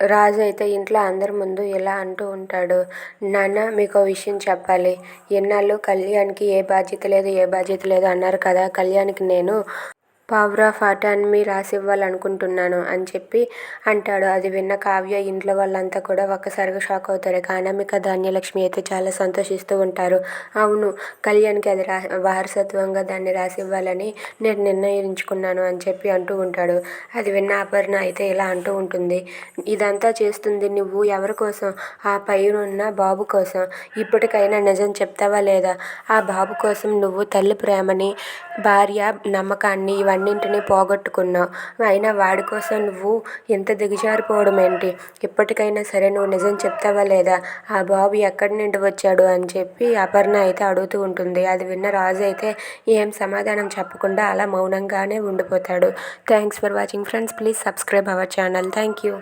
రాజు అయితే ఇంట్లో అందరి ముందు ఇలా అంటూ ఉంటాడు నాన్న మీకు విషయం చెప్పాలి. ఎన్నాళ్ళు కళ్యాణ్కి ఏ బాధ్యత లేదు ఏ బాధ్యత లేదు అన్నారు కదా కళ్యాణ్కి నేను పావురా ఆఫ్ రాసివ్వాలనుకుంటున్నాను అని చెప్పి అంటాడు. అది విన్న కావ్య ఇంట్లో వాళ్ళంతా కూడా ఒక్కసారిగా షాక్ అవుతారు. కానమిక ధాన్యలక్ష్మి అయితే చాలా సంతోషిస్తూ ఉంటారు. అవును కళ్యాణ్కి అది రా వారసత్వంగా దాన్ని రాసివ్వాలని నేను నిర్ణయించుకున్నాను అని చెప్పి అంటూ ఉంటాడు. అది విన్న అపర్ణ అయితే ఇలా అంటూ ఉంటుంది. ఇదంతా చేస్తుంది నువ్వు ఎవరి కోసం? ఆ పైనున్న బాబు కోసం. ఇప్పటికైనా నిజం చెప్తావా లేదా? ఆ బాబు కోసం నువ్వు తల్లి ప్రేమని భార్య నమ్మకాన్ని అన్నింటినీ పోగొట్టుకున్నావు. అయినా వాడి కోసం నువ్వు ఇంత దిగజారిపోవడం ఏంటి? ఇప్పటికైనా సరే నువ్వు నిజం చెప్తావా లేదా? ఆ బాబు ఎక్కడి నుండి వచ్చాడు అని చెప్పి అపర్ణ అయితే అడుగుతూ ఉంటుంది. అది విన్న రాజు అయితే ఏం సమాధానం చెప్పకుండా అలా మౌనంగానే ఉండిపోతాడు. Thanks for watching friends. Please subscribe our channel. Thank you.